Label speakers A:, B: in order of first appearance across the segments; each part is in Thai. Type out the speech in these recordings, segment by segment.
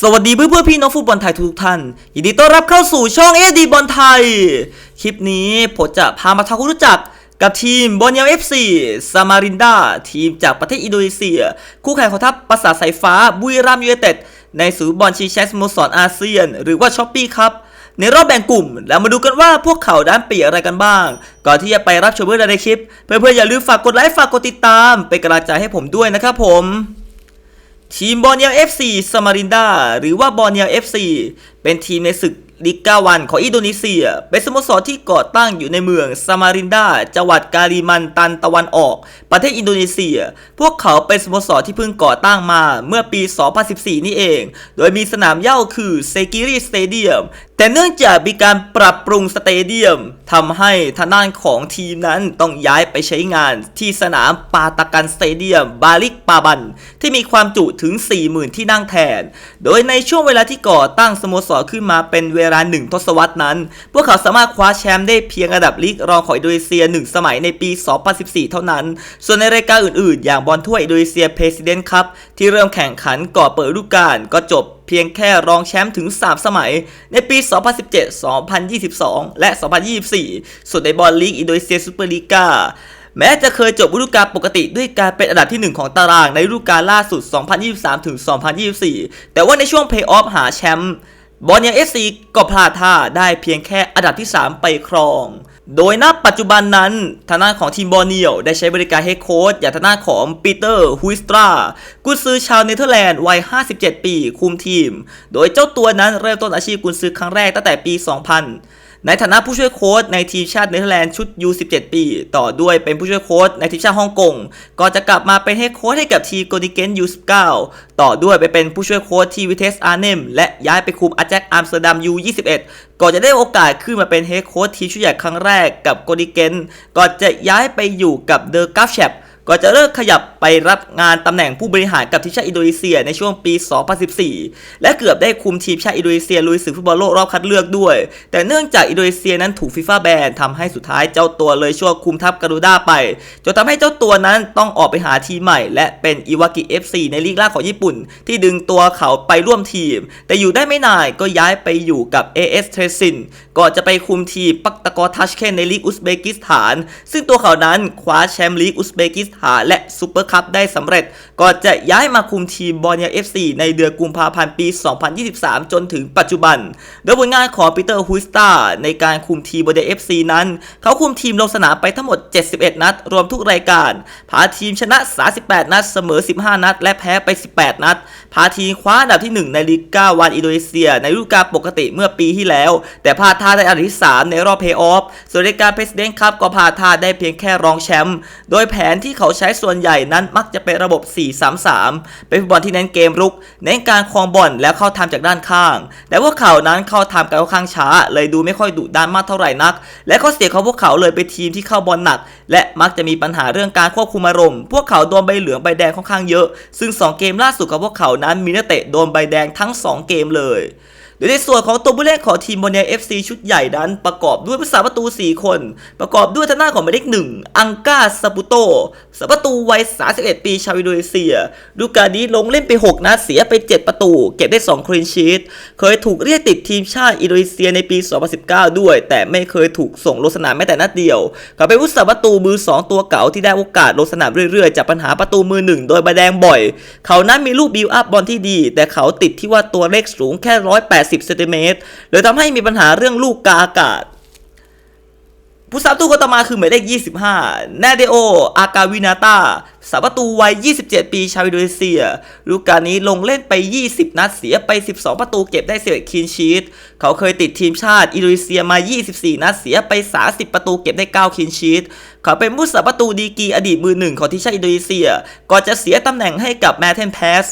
A: สวัสดีเพื่อนเพื่อนๆพี่น้องฟุตบอลไทยทุกท่าน ยินดีต้อนรับเข้าสู่ช่องเอดีบอลไทย คลิปนี้ผมจะพามาทำความรู้จักกับทีมบอลเยลเอฟซีซามารินดาทีมจากประเทศอินโดนีเซีย คู่แข่งของทัพปราสาทสายฟ้าบุรีรัมย์ยูไนเต็ด ในศูนย์บอลชิงแชมป์สโมสรอาเซียน หรือว่าช้อปปี้ครับ ในรอบแบ่งกลุ่ม แล้วมาดูกันว่าพวกเขาด้านเปียอะไรกันบ้าง ก่อนที่จะไปรับชมเรื่องในคลิป เพื่อนๆอย่าลืมฝากกดไลค์ฝากกดติดตาม เป็นกำลังใจให้ผมด้วยนะครับผม ทีมบอลเนียเอฟซีสมารินดาหรือว่าบอลเนียเอฟซีเป็นทีมในศึกลีกาวันของอินโดนีเซีย เป็นสโมสรที่ก่อตั้งอยู่ในเมืองสมารินดาจังหวัดกาลิมันตันตะวันออก ประเทศอินโดนีเซีย พวกเขาเป็นสโมสรที่เพิ่งก่อตั้งมาเมื่อปี 2014 นี่เอง โดยมีสนามเย่าคือเซกิริสเตเดียม แต่เนื่องจากมีการปรับปรุงสเตเดียมทำให้ทางด้านของทีมนั้นต้องย้ายไปใช้งานที่สนามปาตากันสเตเดียมบาลิกปาบัน ที่มีความจุถึง 40,000 ที่นั่งแทน โดยในช่วงเวลาที่ก่อตั้งสโมสรขึ้นมาเป็นเวลาหนึ่งทศวรรษนั้น พวกเขาสามารถคว้าแชมป์ได้เพียงระดับลีกรองของอินโดนีเซีย 1 สมัยในปี 2014 เท่านั้น ส่วนในรายการอื่นๆ อย่างบอลถ้วยอินโดนีเซียเพรสิดเนนคัพที่เริ่มแข่งขันก่อเปิดฤดูกาลก็จบ เพียงแค่รองแชมป์ถึง 3 สมัย ในปี 2017 2022 และ 2024 ส่วนในบอลลีกอินโดนีเซียซูเปอร์ลีกาแม้จะเคยจบฤดูกาลปกติด้วยการเป็นอันดับที่ 1 ของตารางในฤดูกาลล่าสุด 2023ถึง2024 แต่ว่าในช่วงเพลย์ออฟหาแชมป์ บอลยังเอสซีก็พลาดท่าได้เพียงแค่อันดับที่ 3 ไปครอง โดยณปัจจุบันนั้นทางด้านของทีมบอลเนียวได้ใช้บริการเฮดโค้ชอย่างทางด้านของปีเตอร์ฮุยสตรากุนซือชาวเนเธอร์แลนด์วัย 57 ปี คุมทีม โดยเจ้าตัวนั้นเริ่มต้นอาชีพกุนซือครั้งแรกตั้งแต่ปี 2000 ในฐานะผู้ช่วยโค้ชในทีมชาติเนเธอร์แลนด์ชุด U17 ปี ต่อด้วยเป็นผู้ช่วยโค้ชในทีมชาติฮ่องกงก่อนจะกลับมาเป็นเฮดโค้ชให้กับทีมโกดิเกน U19 ต่อด้วยไปเป็นผู้ช่วยโค้ชที่วิเทสอาร์เนมและย้ายไปคุมอาแจ็คอัมสเตอร์ดัม U21 ก่อนจะได้โอกาสขึ้นมาเป็นเฮดโค้ชทีมชุดใหญ่ครั้งแรกกับโกดิเกนก่อนจะย้ายไปอยู่กับเดอะกัฟแชป ก่อนจะเลิกขยับไปรับงานตำแหน่งผู้บริหารกับทีมชาติอินโดนีเซียในช่วงปี 2014 และเกือบได้คุมทีมชาติอินโดนีเซียลุยศึกฟุตบอลโลกรอบคัดเลือกด้วย แต่เนื่องจากอินโดนีเซียนั้นถูกฟีฟ่าแบนทำให้สุดท้ายเจ้าตัวเลยช่วยคุมทัพการูด้าไปจนทำให้เจ้าตัวนั้นต้องออกไปหาทีมใหม่ และเป็นอิวากิ FC ในลีกล่าของญี่ปุ่น ที่ดึงตัวเขาไปร่วมทีม แต่อยู่ได้ไม่นานก็ย้ายไปอยู่กับ AS t r e s i n ก่อนจะไปคุมทีมปักตะกอทัชเคนในลีกอุซเบกิสถาน ซึ่งตัวเขานั้นคว้าแชมป์ลีกอุซเบกิสถาและซูเปอร์คัพได้สำเร็จก่อนจะย้ายมาคุมทีมบอลเนีย FC ในเดือนกุมภาพันธ์ปี 2023 จนถึงปัจจุบัน โดยผลงานของปีเตอร์ฮุสตาในการคุมทีมบอลเนีย FC นั้น เขาคุมทีมลงสนามไปทั้งหมด 71 นัด รวมทุกรายการ พาทีมชนะ 38 นัด เสมอ 15 นัด และแพ้ไป 18 นัด พาทีมคว้าอันดับที่ 1 ในลีก้าวันอินโดนีเซีย ในฤดูกาลปกติเมื่อปีที่แล้ว แต่พลาดท่าได้อันดับที่ 3 ในรอบเพย์ออฟส่วนรายการเพรสเดนคัพก็พลาดท่าได้เพียงแค่รองแชมป์โดยแผนที่เขาาใช้ส่วนใหญ่นั้นมักจะเป็นระบบ 4-3-3 เป็นฟุตบอลที่เน้นเกมรุก เน้นการครองบอลแล้วเข้าทำจากด้านข้าง แต่พวกเขานั้นเข้าทำกันค่อนข้างช้า เลยดูไม่ค่อยดุดันมากเท่าไหร่นัก และข้อเสียของพวกเขาเลยเป็นทีมที่เข้าบอลหนัก และมักจะมีปัญหาเรื่องการควบคุมอารมณ์ พวกเขาโดนใบเหลืองใบแดงค่อนข้างเยอะ ซึ่ง 2 เกมล่าสุดของพวกเขานั้นมีนักเตะโดนใบแดงทั้ง 2 เกมเลย โดยในส่วนของตัวผู้เล่นของทีมโมเนียเอฟซีชุดใหญ่นั้น ประกอบด้วยผู้สาประตู 4 คน ประกอบด้วยทางหน้าของหมายเลขหนึ่งอังกาสปุโตสาประตูวัย 31 ปีชาวอินโดนีเซีย ดูการนี้ลงเล่นไป 6นัดเสียไป 7 ประตู เก็บได้ 2 คลีนชีตเคยถูกเรียกติดทีมชาติอินโดนีเซียในปี 2019 ด้วย แต่ไม่เคยถูกส่งลงสนามแม้แต่นัดเดียวเขาเป็นผู้สาประตูมือ 2 ตัวเก่าที่ได้โอกาสลงสนามเรื่อยๆจากปัญหาประตูมือหนึ่งโดยใบแดงบ่อย เขานั้นมีลูกบิวอัพบอลที่ดี แต่เขาติดที่ว่าตัวเลขสูงแค่1 8 80เซนติเมตรเลยทำให้มีปัญหาเรื่องลูกกาอากาศผู้สาประตูคนต่อมาคือหมายเลข25นาเดโอ อากาวินาตา สาประตูวัย 27 ปีชาวอินโดนีเซียฤดูกาลนี้ลงเล่นไป 20 นัดเสียไป 12 ประตูเก็บได้11คีนชีตเขาเคยติดทีมชาติอินโดนีเซียมา 24 นัดเสียไป 30 ประตูเก็บได้9คีนชีตเขาเป็นผู้สาประตูดีกีอดีตมือหนึ่งของทีมชาติอินโดนีเซียก่อนจะเสียตำแหน่งให้กับแมทเทนแพส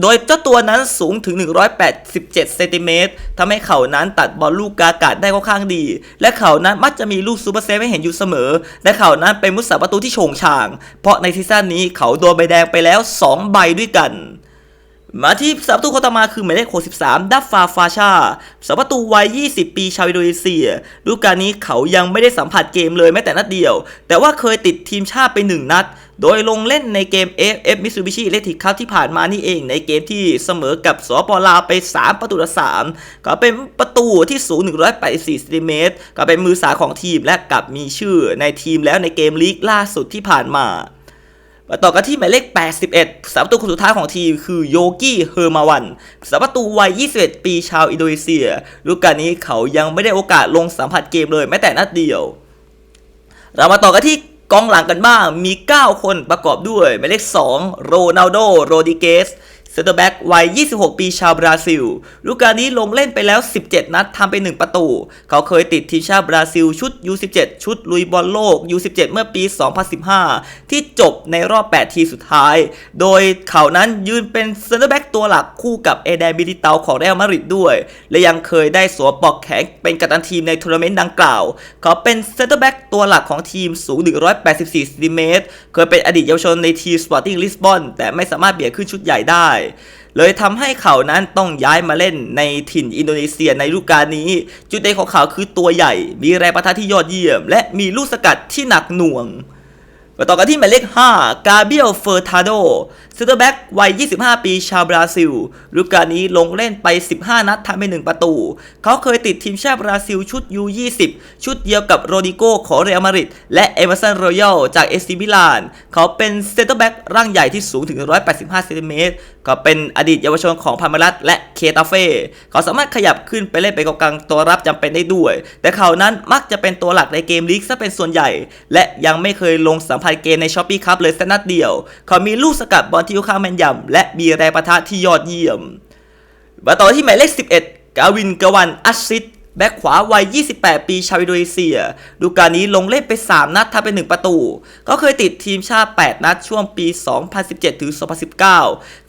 A: โดยเจ้าตัวนั้นสูงถึง 187 เซนติเมตรทำให้เขานั้นตัดบอลลูกกากาศได้ค่อนข้างดี และเขานั้นมักจะมีลูกซูเปอร์เซฟให้เห็นอยู่เสมอ และเขานั้นเป็นมุสาประตูที่โฉงฉาง เพราะในซีซั่นนี้เขาโดนใบแดงไปแล้ว 2 ใบด้วยกัน มาที่สามปะตูคตมาคือหมายเลข63ดัฟฟาฟาชาสามประตูวัย 20 ปีชาวอินโดนีเซียฤดูกาลนี้เขายังไม่ได้สัมผัสเกมเลยแม้แต่นัดเดียว แต่ว่าเคยติดทีมชาติไปหนึ่งนัด โดยลงเล่นในเกม AFF Mitsubishi Electric Cup ที่ผ่านมานี่เองในเกมที่เสมอกับสปปลาวไป 3 ประตูต่อ3ก็เป็นประตูที่สูง 184ซนติเมตรก็เป็นมือสาของทีมและกลับมีชื่อในทีมแล้วในเกมลีกล่าสุดที่ผ่านมา ต่อกันที่หมายเลข 81สาประตูคนสุดท้ายของทีมคือโยกี้เฮอร์มาวันสาประตูวัย 21 ปีชาวอินโดนีเซียฤดูกาลนี้เขายังไม่ได้โอกาสลงสัมผัสเกมเลยแม้แต่นัดเดียว เรามาต่อกันที่กองหลังกันบ้างมี 9 คนประกอบด้วยหมายเลข 2 โรนัลโด โรดิเกส เซนเตอร์แบ็กวัย 26 ปีชาวบราซิลฤดูกานี้ลงเล่นไปแล้ว 17 นัดทำไป 1 ประตู เขาเคยติดทีมชาติบราซิลชุด U17 ชุดลุยบอลโลก U17 เมื่อปี 2015 ที่จบในรอบ 8 ทีสุดท้าย โดยเขานั้นยืนเป็นเซนเตอร์แบ็กตัวหลักคู่กับเอเดนบิลิเตาของเรอัลมาดริดด้วย และยังเคยได้สวมปลอกแขนเป็นกัปตันทีมในทัวร์นาเมนต์ดังกล่าว เขาเป็นเซนเตอร์แบ็กตัวหลักของทีมสูง 184ซนติเมตรเคยเป็นอดีตเยาวชนในทีมสปอร์ติ้งลิสบอนแต่ไม่สามารถเบียดขึ้นชุดใหญ่ได้เลยทำให้เขานั้นต้องย้ายมาเล่นในถิ่นอินโดนีเซียในฤดูกาลนี้ จุดเด่นของเขาคือตัวใหญ่ มีแรงประทะที่ยอดเยี่ยม และมีลูกสกัดที่หนักหน่วงมาต่อกันที่หมายเลข 5 กาเบียล เฟอร์ทาโดเซนเตอร์แบ็กวัย 25 ปีชาวบราซิลฤดูกาลนี้ลงเล่นไป 15 นัดทำไป 1 ประตู เขาเคยติดทีมชาติบราซิลชุด U20 ชุดเดียวกับโรดิโกของเรอัลมาดริดและเอเมอร์สันรอยัลจากเอสซีมิลาน เขาเป็นเซนเตอร์แบ็กร่างใหญ่ที่สูงถึง 185 เซนติเมตรก็เป็นอดีตเยาวชนของพาเมรัสและเคตาเฟ่เขาสามารถขยับขึ้นไปเล่นเป็นกองกลางตัวรับจำเป็นได้ด้วย แต่เขานั้นมักจะเป็นตัวหลักในเกมลีกซะเป็นส่วนใหญ่ และยังไม่เคยลงสัมผัสเกมในช้อปปี้คัพเลยสักนัดเดียว เขามีลูกสกัดบอลที่ค่อนข้างแม่นยำและมีแรงประทะที่ยอดเยี่ยมมาต่อที่หมายเลข 11 กาวินกวันอัชซิด แบ็คขวาวัย 28 ปีชาวอินโดนีเซีย ดูการนี้ลงเล่นไป 3 นัดทำไป1ประตู ก็เคยติดทีมชาติ 8 นัดช่วงปี 2017 ถึง 2019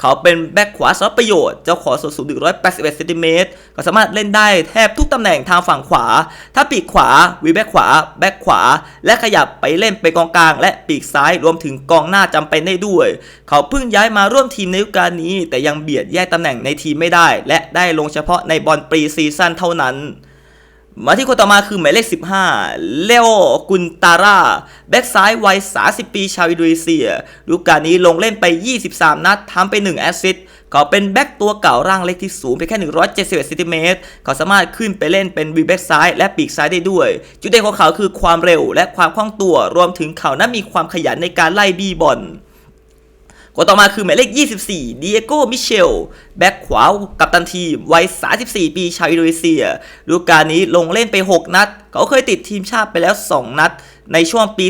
A: เขาเป็นแบ็คขวาสำหรับประโยชน์ เจ้าขอส่วนสูง 181เซนติเมตรก็สามารถเล่นได้แทบทุกตำแหน่งทางฝั่งขวา ถ้าปีกขวาวีแบ็คขวา แบ็คขวา และขยับไปเล่นเป็นกองกลาง และปีกซ้ายรวมถึงกองหน้าจำเป็นได้ด้วย เขาเพิ่งย้ายมาร่วมทีมในฤดูกาลนี้ แต่ยังเบียดแยกตำแหน่งในทีมไม่ได้ และได้ลงเฉพาะในบอลปรีซีซั่นเท่านั้น มาที่คนต่อมาคือหมายเลข 15 เลโอกุนตาร่า แบ็กซ้ายวัย 30 ปีชาวอินโดนีเซียฤดูกาลนี้ลงเล่นไป 23 นัดทำไป 1 แอสซิสต์เขาเป็นแบ็กตัวเก่าร่างเล็กที่สูงเพียงแค่ 171ซนติเมตรเขาสามารถขึ้นไปเล่นเป็นวีแบ็กซ้ายและปีกซ้ายได้ด้วย จุดเด่นของเขาคือความเร็วและความคล่องตัว รวมถึงเขานั้นมีความขยันในการไล่บี้บอล คนต่อมาคือหมายเลข 24ดิเอโกมิเชลแบ็คขวากับตันทีมวัย 34 ปีชาวอินโดนีเซียฤดูกาลนี้ลงเล่นไป 6 นัด เขาเคยติดทีมชาติไปแล้ว 2 นัดในช่วงปี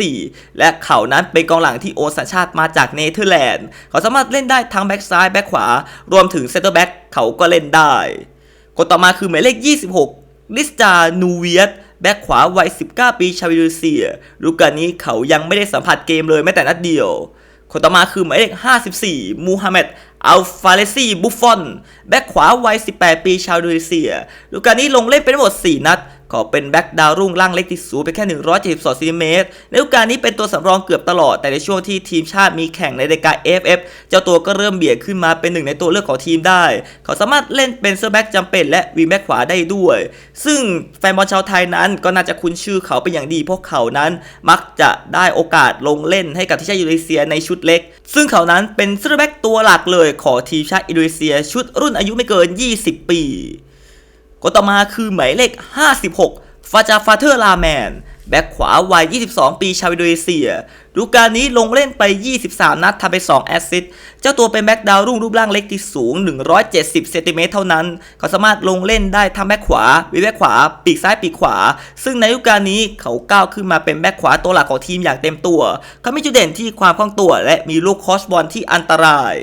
A: 2014 และเขานั้นเป็นกองหลังที่โอนสัญชาติมาจากเนเธอร์แลนด์ เขาสามารถเล่นได้ทั้งแบ็กซ้ายแบ็กขวา รวมถึงเซนเตอร์แบ็กเขาก็เล่นได้ คนต่อมาคือหมายเลข 26 ลิสจานูเวียตแบ็กขวาวัย 19 ปีชาวอินโดนีเซียฤดูกาลนี้เขายังไม่ได้สัมผัสเกมเลยแม้แต่นัดเดียว คนต่อมาคือหมายเลข 54 มูฮัมหมัดอัลฟาเลซีบุฟฟอน แบ็กขวาวัย 18 ปีชาวอินโดนีเซียลูกาลนี้ลงเล่นไปทั้งหมด 4 นัด ขอเป็นแบ็กดาวรุ่งร่างเล็กที่สูงไปแค่ 172ซนเมตรในฤดูกาลนี้เป็นตัวสำรองเกือบตลอด แต่ในช่วงที่ทีมชาติมีแข่งในรายการ AFF เจ้าตัวก็เริ่มเบียดขึ้นมาเป็นหนึ่งในตัวเลือกของทีมได้ เขาสามารถเล่นเป็นเซอร์แบ็กจำเป็นและวีแบ็กขวาได้ด้วย ซึ่งแฟนบอลชาวไทยนั้นก็น่าจะคุ้นชื่อเขาเป็นอย่างดีเพราะเขานั้นมักจะได้โอกาสลงเล่นให้กับทีมชาติอินโดนีเซียในชุดเล็ก ซึ่งเขานั้นเป็นเซอร์แบ็กตัวหลักเลยของทีมชาติอินโดนีเซีย ชุดรุ่นอายุไม่เกิน 20 ปี คนต่อมาคือหมายเลข 56 ฟาจาฟาเธอร์ลาแมน แบ็คขวาวัย 22 ปีชาวอินโดนีเซียดูกาลนี้ลงเล่นไป 23 นัดทำไป 2 แอสซิสต์เจ้าตัวเป็นแบ็คดาวรุ่งรูปร่างเล็กที่สูง 170 เซนติเมตรเท่านั้น เขาสามารถลงเล่นได้ทั้งแบ็คขวาวิแบ็คขวา ปีกซ้ายปีกขวา ซึ่งในฤดูกาลนี้เขาก้าวขึ้นมาเป็นแบ็คขวาตัวหลักของทีมอย่างเต็มตัว เขามีจุดเด่นที่ความคล่องตัว และมีลูกคอสบอลที่อันตราย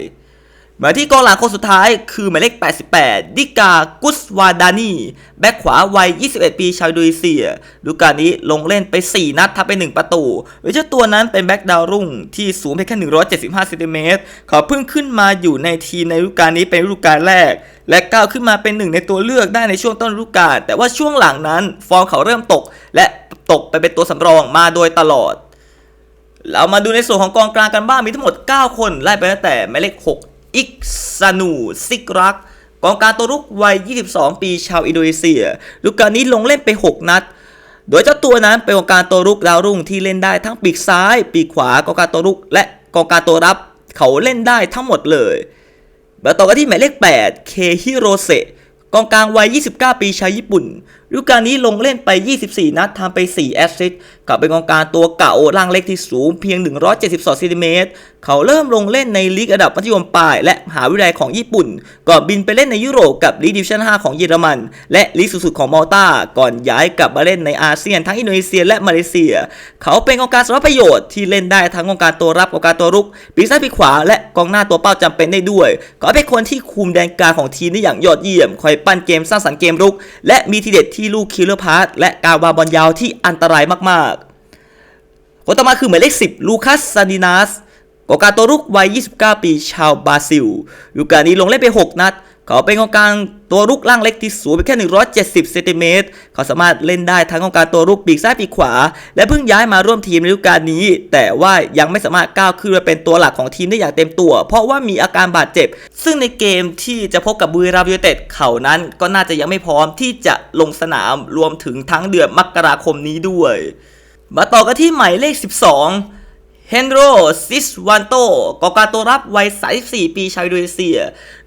A: มาที่กองหลังคนสุดท้ายคือหมายเลข 88 ดิกา กุสวาดานี แบ็คขวาวัย 21 ปี ชาวอินโดนีเซีย ดูกาลนี้ลงเล่นไป 4 นัดทับไป 1 ประตูโดยเจ้าตัวนั้นเป็นแบ็คดาวรุ่งที่สูงเพียงแค่ 175เซนติเมตรเขาเพิ่งขึ้นมาอยู่ในทีมในฤดูกาลนี้เป็นฤดูกาลแรก และก้าวขึ้นมาเป็นหนึ่งในตัวเลือกได้ในช่วงต้นฤดูกาล แต่ว่าช่วงหลังนั้นฟอร์มเขาเริ่มตก และตกไปเป็นตัวสำรองมาโดยตลอด เรามาดูในส่วนของกองกลางกันบ้างมีทั้งหมด 9 คนไล่ไปตั้งแต่หมายเลข 6 อิกซานูซิกรักกองกลารตัวรุกวัย 22 ปีชาวอินโดนีเซียฤดูกกาลนี้ลงเล่นไป 6 นัด โดยเจ้าตัวนั้นเป็นกองกลารตัวรุกดาวรุ่งที่เล่นได้ทั้งปีกซ้าย ปีกขวากองกลารตัวรุกและกองกลารตัวรับเขาเล่นได้ทั้งหมดเลยมาต่อกันที่หมายเลข 8 เคฮิโรเซกองกลางวัย 29 ปีชาวญี่ปุ่น ฤดูกาลนี้ลงเล่นไป 24 นัดทำไป 4 แอสซิสต์กับเป็นกองกลางตัวเก่าร่างเล็กที่สูงเพียง 172ซนติเมตรเขาเริ่มลงเล่นในลีกระดับมัธยมปลาย และมหาวิทยาลัยของญี่ปุ่น ก่อนบินไปเล่นในยุโรปกับลีกดิวิชั่น 5 ของเยอรมัน และลีกสูงสุดของมอลตาก่อนย้ายกลับมาเล่นในอาเซียนทั้งอินโดนีเซียและมาเลเซีย เขาเป็นกองกลางสำหรับประโยชน์ที่เล่นได้ทั้งกองกลางตัวรับกองกลางตัวรุกปีกซ้ายปีกขวาและกองหน้าตัวเป้าจำเป็นได้ด้วยเขาเป็นคนที่คุมแดนกลางของทีมได้อย่างยอดเยี่ยมคอยปั้นเกมสร้างสรรค์เกมรุก และมีทีเด็ดที่ลูกคิลเลอร์พาสและการวางบอลยาวที่อันตรายมากๆ คนต่อมาคือหมายเลข 10 ลูคัสซาดินัสกอกางตัวรุกวัย 29 ปีชาวบราซิล อยู่การนี้ลงเล่นไป 6 นัด เขาเป็นกองกลางตัวรุกร่างเล็กที่สูงไปแค่ 170 เซนติเมตร เขาสามารถเล่นได้ทั้งกองกลางตัวรุกปีกซ้ายปีกขวา และเพิ่งย้ายมาร่วมทีมในฤดูกาลนี้ แต่ว่ายังไม่สามารถก้าวขึ้นมาเป็นตัวหลักของทีมได้อย่างเต็มตัว เพราะว่ามีอาการบาดเจ็บ ซึ่งในเกมที่จะพบกับบุรีรัมย์ยูไนเต็ดเขานั้นก็น่าจะยังไม่พร้อมที่จะลงสนามรวมถึงทั้งเดือนมกราคมนี้ด้วย มาต่อกันที่หมายเลข 12 เฮนโรซิสวันโตกองการตัวรับวัย 34 ปีชาวอินโดนีเซีย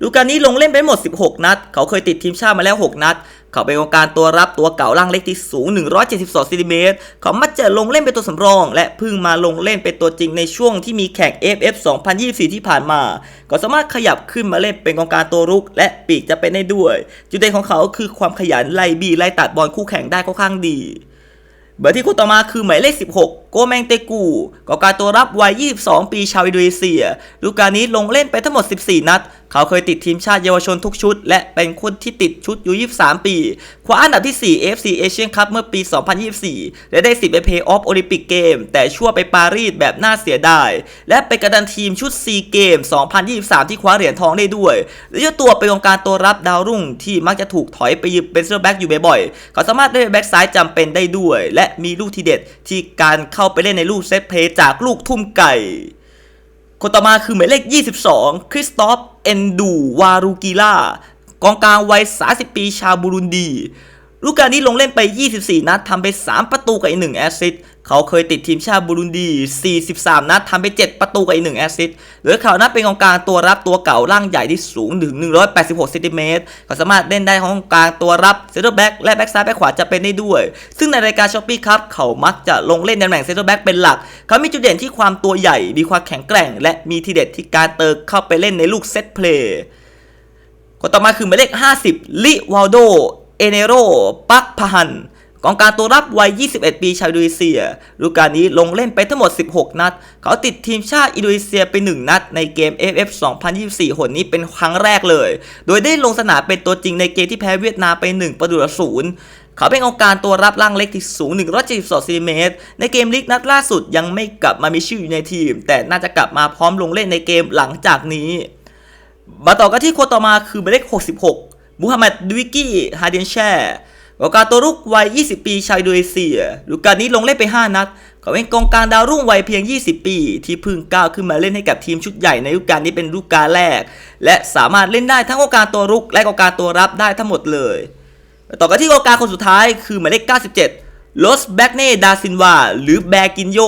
A: ดูการนี้ลงเล่นไปหมด 16 นัด เขาเคยติดทีมชาติมาแล้ว 6 นัด เขาเป็นกองการตัวรับตัวเก่าร่างเล็กที่สูง 172ซนติเมตร เขามักจะลงเล่นเป็นตัวสำรอง และเพิ่งมาลงเล่นเป็นตัวจริงในช่วงที่มีแข่ง FF 2024 ที่ผ่านมา เขาสามารถขยับขึ้นมาเล่นเป็นกองการตัวรุก และปีกจะเป็นได้ด้วย จุดเด่นของเขาคือความขยันไล่บีไล่ตัดบอลคู่แข่งได้ค่อนข้างดีเบอร์ที่คู่ต่อมาคือหมายเลข 16 โกแมงเตกูกองกลารตัวรับวัย 22 ปีชาวอินโดนีเซียฤดูกาลนี้ลงเล่นไปทั้งหมด 14 นัด เขาเคยติดทีมชาติเยาวชนทุกชุด และเป็นคนที่ติดชุดอยู่ 23 ปีคว้าอันดับที่4 AFC Asian Cup เมื่อปี 2024 และได้สิทธิ์ไปเพย์ออฟโอลิมปิกเกม แต่ชั่วไปปารีสแบบน่าเสียดาย และเป็นกัปตันทีมชุด 4 เกม 2023 ที่คว้าเหรียญทองได้ด้วยและเจ้าตัวเป็นกองกลารตัวรับดาวรุ่งที่มักจะถูกถอยไปยืมเป็นเซอร์แบ็กอยู่บ่อยๆ เขาสามารถได้แบ็กซ้ายจำเป็นได้ด้วย และมีลูกทีเด็ดที่การเข้าาไปเล่นในลูกเซตเพย์จากลูกทุ่มไก่ คนต่อมาคือหมายเลข 22 คริสตอฟ เอนดู วารูกีล่ากองกลางวัย 30 ปีชาวบุรุนดี ฤดูกาลนี้ลงเล่นไป 24 นัดทำไป 3 ประตูกับอีก1แอสซิสต์เขาเคยติดทีมชาติบุรุนดี 43 นัดทำไป 7 ประตูกับอีก1แอสซิสต์เหลือเขานัดเป็นกองกลางตัวรับตัวเก่าร่างใหญ่ที่สูงถึง 186เซนติเมตรเขาสามารถเล่นได้ของกลางตัวรับเซนเตอร์แบ็กและแบ็กซ้ายแบ็กขวาจะเป็นได้ด้วย ซึ่งในรายการช้อปปี้ครับเขามักจะลงเล่นในตำแหน่งเซนเตอร์แบ็กเป็นหลัก เขามีจุดเด่นที่ความตัวใหญ่ มีความแข็งแกร่ง และมีทีเด็ดที่การเติร์เข้าไปเล่นในลูกเซตเพลย์คนต่อมาคือหมายเลข 50 ลิวาลโด เอเนโรปักพหันกองการตัวรับวัย 21 ปีชาวอินโดนีเซียฤดูกาลนี้ลงเล่นไปทั้งหมด 16 นัด เขาติดทีมชาติอินโดนีเซียไป 1 นัดในเกม FF 2024 หนนี้เป็นครั้งแรกเลย โดยได้ลงสนามเป็นตัวจริงในเกมที่แพ้เวียดนามไป 1 ประตูต่อศูนย์เขาเป็นกองการตัวรับร่างเล็กที่สูง 172ซนติเมตร ในเกมลีกนัดล่าสุดยังไม่กลับมามีชื่ออยู่ในทีม แต่น่าจะกลับมาพร้อมลงเล่นในเกมหลังจากนี้ มาต่อกันที่คนต่อมาคือหมายเลข 66 มูฮัมหมัดดวิกกี้ฮาเดนแชร์กองกาตัวรุกวัย 20 ปีชาวอินโดนีเซียฤดูกาลนี้ลงเล่นไป 5 นัดเขาเป็นกองกลางดาวรุ่งวัยเพียง 20 ปี ที่เพิ่งก้าวขึ้นมาเล่นให้กับทีมชุดใหญ่ในฤดูกาลนี้เป็นฤดูกาลแรก และสามารถเล่นได้ทั้งกองกางตัวรุกและกองกางตัวรับได้ทั้งหมดเลย ต่อกันที่กองกาคนสุดท้ายคือหมายเลข 97โลสแบกเน่ดาซินวาหรือแบกินโย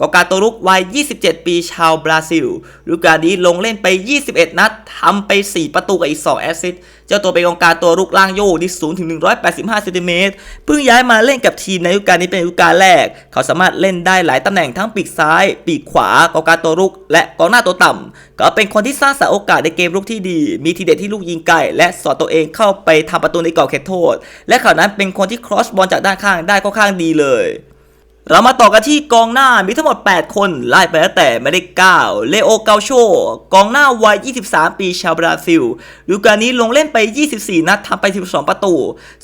A: กองกลางตัวรุกวัย 27 ปีชาวบราซิลฤดูกาลนี้ลงเล่นไป 21 นัดทำไป 4 ประตูกับอีก 2 แอสซิสต์ เจ้าตัวเป็นกองกลางตัวรุกล่างโยที่สูงถึง 185เซนติเมตรเพิ่งย้ายมาเล่นกับทีมในฤดูกาลนี้เป็นฤดูกาลแรก เขาสามารถเล่นได้หลายตำแหน่งทั้งปีกซ้าย ปีกขวากองกลางตัวรุก และกองหน้าตัวต่ำเขาเป็นคนที่สร้างสรรค์โอกาสในเกมรุกที่ดี มีทีเด็ดที่ลูกยิงไกลและสอดตัวเองเข้าไปทำประตูในกรอบเขตโทษ และเขานั้นเป็นคนที่ครอสบอลจากด้านข้างได้ค่อนข้างดีเลย เรามาต่อกันที่กองหน้ามีทั้งหมด 8 คนไล่ไปตั้งแต่ไม่ได้9เลโอเกาโช กองหน้าวัย 23 ปีชาวบราซิลฤดูกาลนี้ลงเล่นไป 24 นัดทำไป 12 ประตู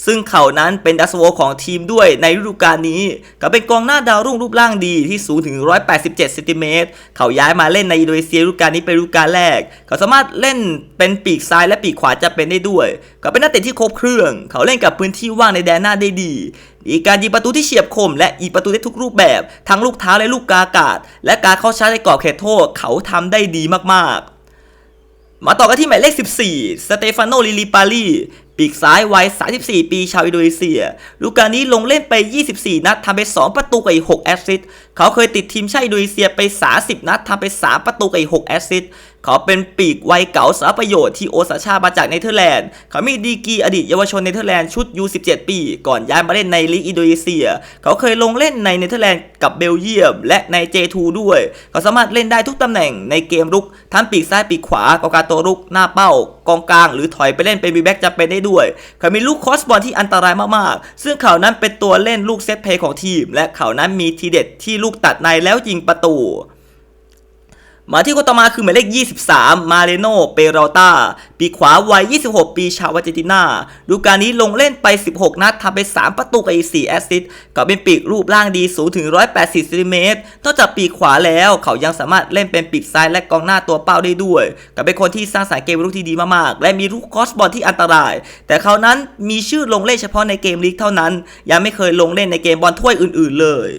A: ซึ่งเขานั้นเป็นดัสโวของทีมด้วยในฤดูกาลนี้เขาเป็นกองหน้าดาวรุ่งรูปร่างดีที่สูงถึง 187เซนติเมตรเขาย้ายมาเล่นในอินโดนีเซียฤดูกาลนี้เป็นฤดูกาลแรก เขาสามารถเล่นเป็นปีกซ้ายและปีกขวาจะเป็นได้ด้วยเขาเป็นนักเตะที่ครบเครื่อง เขาเล่นกับพื้นที่ว่างในแดนหน้าได้ดี มีการยิงประตูที่เฉียบคม และยิงประตูได้ทุกรูปแบบ ทั้งลูกเท้าและลูกกาอากาศ และการเข้าชาร์จในกรอบเขตโทษเขาทำได้ดีมากๆ มาต่อกันที่หมายเลข 14 สเตฟานโนลิลิปาลีปีกซ้ายวัย 34 ปีชาวอินโดนีเซีย ลูกการนี้ลงเล่นไป 24 นัดทำไป 2 ประตูกับอีก 6 แอสซิสต์ เขาเคยติดทีมชาติอินโดนีเซียไป 30 นัดทำไป 3 ประตูกับอีก6แอสซิสต์เขาเป็นปีกวัยเก่าสารประโยชน์ที่โอซาชามาจากเนเธอร์แลนด์ เขามีดีกีอดีตเยาวชนเนเธอร์แลนด์ชุด U17 ปี ก่อนย้ายมาเล่นในลีกอินโดนีเซีย เขาเคยลงเล่นในเนเธอร์แลนด์กับเบลเยียม และใน J2 ด้วย เขาสามารถเล่นได้ทุกตำแหน่งในเกมรุก ทั้งปีกซ้ายปีกขวากองกลางตัวรุกหน้าเป้ากองกลาง หรือถอยไปเล่นเป็นบีแบ็กจะเป็นได้ด้วย เขามีลูกคอสบอลที่อันตรายมากๆ ซึ่งเขานั้นเป็นตัวเล่นลูกเซตเพย์ของทีม และเขานั้นมีทีเด็ดที่ลูกตัดในแล้วยิงประตูมาที่คนต่อมาคือหมายเลข 23 มาเรโน เปโรตา ปีขวาวัย 26 ปีชาวอาร์เจนตินา ดูการนี้ลงเล่นไป 16 นัดทำไป 3 ประตูกับอีก 4 แอสซิสต์ก็เป็นปีกรูปร่างดีสูงถึง 180ซนติเมตรนอกจากปีกขวาแล้ว เขายังสามารถเล่นเป็นปีกซ้ายและกองหน้าตัวเป้าได้ด้วย ก็เป็นคนที่สร้างสรรค์เกมรุกที่ดีมากๆ และมีลูกคอสบอลที่อันตราย แต่เขานั้นมีชื่อลงเล่นเฉพาะในเกมลีกเท่านั้น ยังไม่เคยลงเล่นในเกมบอลถ้วยอื่น ๆ เลย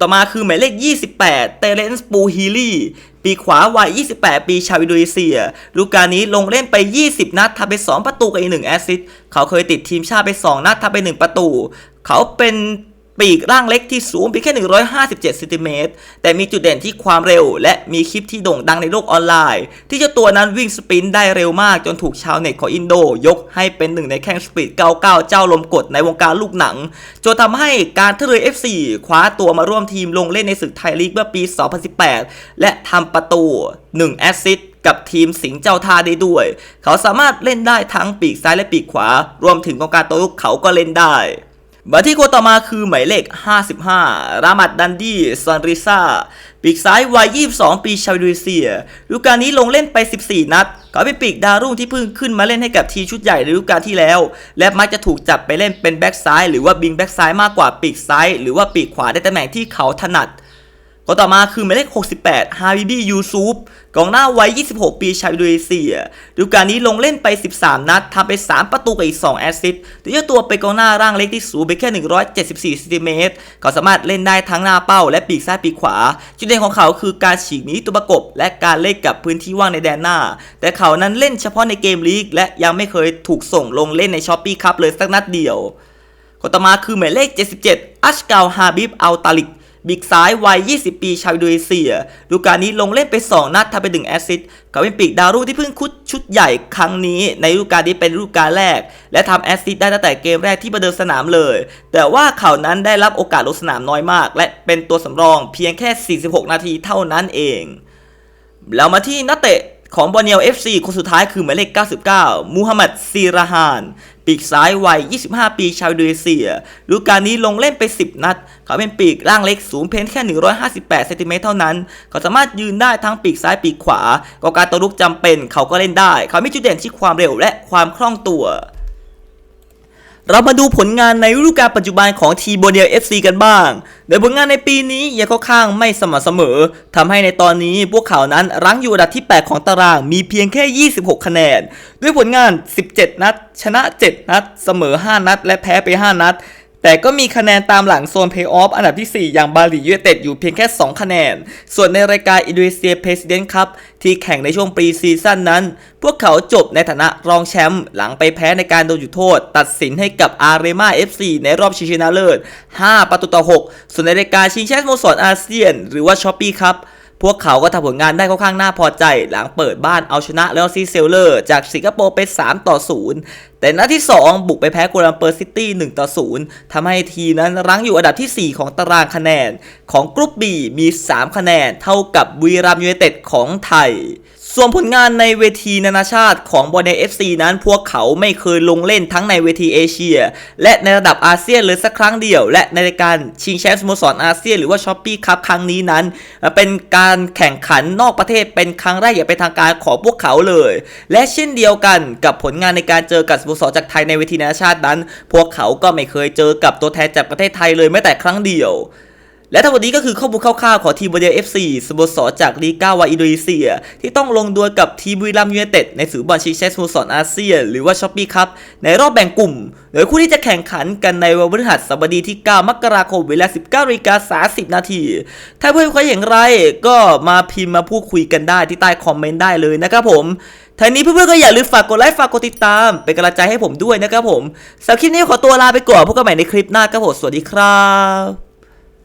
A: ต่อมาคือหมายเลข 28 เตเลนส์ปูฮิลี่ ปีขวาวัย 28 ปีชาวอินโดนีเซียลูกการนี้ลงเล่นไป 20 นัดทำไป 2 ประตูกับอีก 1 แอสซิสต์เขาเคยติดทีมชาติไป 2 นัดทำไป 1 ประตู เขาเป็น ปีกร่างเล็กที่สูงเพียงแค่ 157ซนติเมตร แต่มีจุดเด่นที่ความเร็ว และมีคลิปที่โด่งดังในโลกออนไลน์ ที่เจ้าตัวนั้นวิ่งสปรินต์ได้เร็วมากจนถูกชาวเน็ตของอินโด ยกให้เป็นหนึ่งในแข้งสปีด 99 เจ้าลมกดในวงการลูกหนัง จนทำให้การท่าเรือ FC คว้าตัวมาร่วมทีมลงเล่นในศึกไทยลีกเมื่อปี 2018 และทำประตู 1 แอสซิสตกับทีมสิงห์เจ้าท่าได้ด้วย เขาสามารถเล่นได้ทั้งปีกซ้ายและปีกขวา รวมถึงกองการตัวลุกเขาก็เล่นได้ บาที่คต่อมาคือหมายเลข 55 รามัดดันดี้ซอนริซาปีกซ้ายวัย 22 ปีชาวอินโดนีเซียฤดูกาลนี้ลงเล่นไป 14 นัดเขาเป็นปีกดาวรุ่งที่เพิ่งขึ้นมาเล่นให้กับทีมชุดใหญ่ในฤดูกาลที่แล้ว และมักจะถูกจับไปเล่นเป็นแบ็กซ้ายหรือว่าบิงแบ็กซ้ายมากกว่าปีกซ้าย หรือว่าปีกขวาในตำแหน่งที่เขาถนัด คนต่อมาคือหมายเลข 68 ฮาบิบียูซูฟกองหน้าวัย 26 ปีชาวอินโดนีเซียดูกาลนี้ลงเล่นไป 13 นัดทำไป 3 ประตูกับอีก 2 แอสซิสต์แต่เจ้าตัวเป็นกองหน้าร่างเล็กที่สูงไปแค่ 174ซนติเมตรเขาสามารถเล่นได้ทั้งหน้าเป้า และปีกซ้ายปีกขวา จุดเด่นของเขาคือการฉีกหนีตัวประกบ และการเล่นกับพื้นที่ว่างในแดนหน้า แต่เขานั้นเล่นเฉพาะในเกมลีก และยังไม่เคยถูกส่งลงเล่นในช้อปปี้คัพเลยสักนัดเดียวคนต่อมาคือหมายเลข 77 อัชกาลฮาบิบอัลตาลิก บิกซ้ายวัย 20 ปีชาวอินโดนีเซียดูการนี้ลงเล่นไป 2 นัดทำไป1แอสซิสต์เขาเป็นปีกดาวรุ่งที่เพิ่งคุดชุดใหญ่ครั้งนี้ในฤดูกาลนี้เป็นฤดูกาลแรก และทำแอสซิสต์ได้ตั้งแต่เกมแรกที่ประเดิมสนามเลย แต่ว่าเขานั้นได้รับโอกาสลงสนามน้อยมาก และเป็นตัวสำรองเพียงแค่ 46 นาทีเท่านั้นเองแล้วมาที่นักเตะของบอลเนียล FC คนสุดท้ายคือหมายเลข 99 มูฮัมหมัดซีราฮาน ปีกซ้ายวัย 25 ปีชาวดูเซียฤดูกาลนี้ลงเล่นไป 10 นัด เขาเป็นปีกร่างเล็กสูงเพียงแค่ 158เซนติเมตรเท่านั้น เขาสามารถยืนได้ทั้งปีกซ้ายปีกขวากองการตัวลุกจำเป็น เขาก็เล่นได้ เขามีจุดเด่นที่ความเร็วและความคล่องตัว เรามาดูผลงานในฤดูกาลปัจจุบันของทีโบเนียเอฟซีกันบ้าง โดยผลงานในปีนี้ยังค่อนข้างไม่สม่ำเสมอทำให้ในตอนนี้พวกเขานั้นรั้งอยู่อันดับที่ 8 ของตารางมีเพียงแค่ 26 คะแนน ด้วยผลงาน 17 นัด ชนะ 7 นัด เสมอ 5 นัด และแพ้ไป 5 นัด แต่ก็มีคะแนนตามหลังโซนเพย์ออฟอันดับที่ 4 อย่างบาหลียูไนเต็ดอยู่เพียงแค่ 2 คะแนน ส่วนในรายการอินโดนีเซียเพรสิดเนนต์คัพที่แข่งในช่วงปรีซีซั่นนั้น พวกเขาจบในฐานะรองแชมป์หลังไปแพ้ในการโดนจุดโทษ ตัดสินให้กับอาร์เรมา FC ในรอบชิงชนะเลิศ 5 ประตูต่อ 6 ส่วนในรายการชิงแชมป์สโมสรอาเซียน หรือว่าช้อปปี้ครับ พวกเขาก็ทำผลงานได้ค่อนข้างน่าพอใจ หลังเปิดบ้านเอาชนะแล้วซีเซลเลอร์ จากสิงคโปร์ไป 3 ต่อ 0 แต่นัดที่ 2 บุกไปแพ้กัวลัมเปอร์ซิตี้ 1 ต่อ 0ทำให้ทีนั้นรั้งอยู่อันดับที่ 4 ของตารางคะแนน ของกรุ๊ป B มี 3 คะแนนเท่ากับบุรีรัมย์ยูไนเต็ดของไทย ส่วนผลงานในเวทีนานาชาติของบอลเนเอฟซีนั้นพวกเขาไม่เคยลงเล่นทั้งในเวทีเอเชีย และในระดับอาเซียนเลยสักครั้งเดียว และในรายการชิงแชมป์สโมสรอาเซียนหรือว่าช้อปปี้คัพครั้งนี้นั้น เป็นการแข่งขันนอกประเทศเป็นครั้งแรกอย่างเป็นทางการของพวกเขาเลย และเช่นเดียวกันกับผลงานในการเจอกับสโมสรจากไทยในเวทีนานาชาตินั้น พวกเขาก็ไม่เคยเจอกับตัวแทนจากประเทศไทยเลยแม้แต่ครั้งเดียว และทั้งหมดนี้ก็คือข้อมูลคร่าวๆของทีมบอลเอฟซีสโมสรจากลีก้าวาอินโดนีเซีย ที่ต้องลงดวลกับทีมบุรีรัมย์ยูไนเต็ดในศึกบอลชิงแชมป์สโมสรอาเซียนหรือว่าช้อปปี้คัพในรอบแบ่งกลุ่ม โดยคู่ที่จะแข่งขันกันในวันพฤหัสบดีที่ 9 มกราคมเวลา 19นาฬิกา30 นาที ถ้าเพื่อนๆอย่างไรก็มาพิมพ์มาพูดคุยกันได้ที่ใต้คอมเมนต์ได้เลยนะครับผมทางนี้เพื่อนๆก็อย่าลืมฝากกดไลค์ฝากกดติดตาม เป็นกำลังใจให้ผมด้วยนะครับผมสำหรับคลิปนี้ขอตัวลาไปก่อนพบกันใหม่ในคลิปหน้าครับผมสวัสดีครับ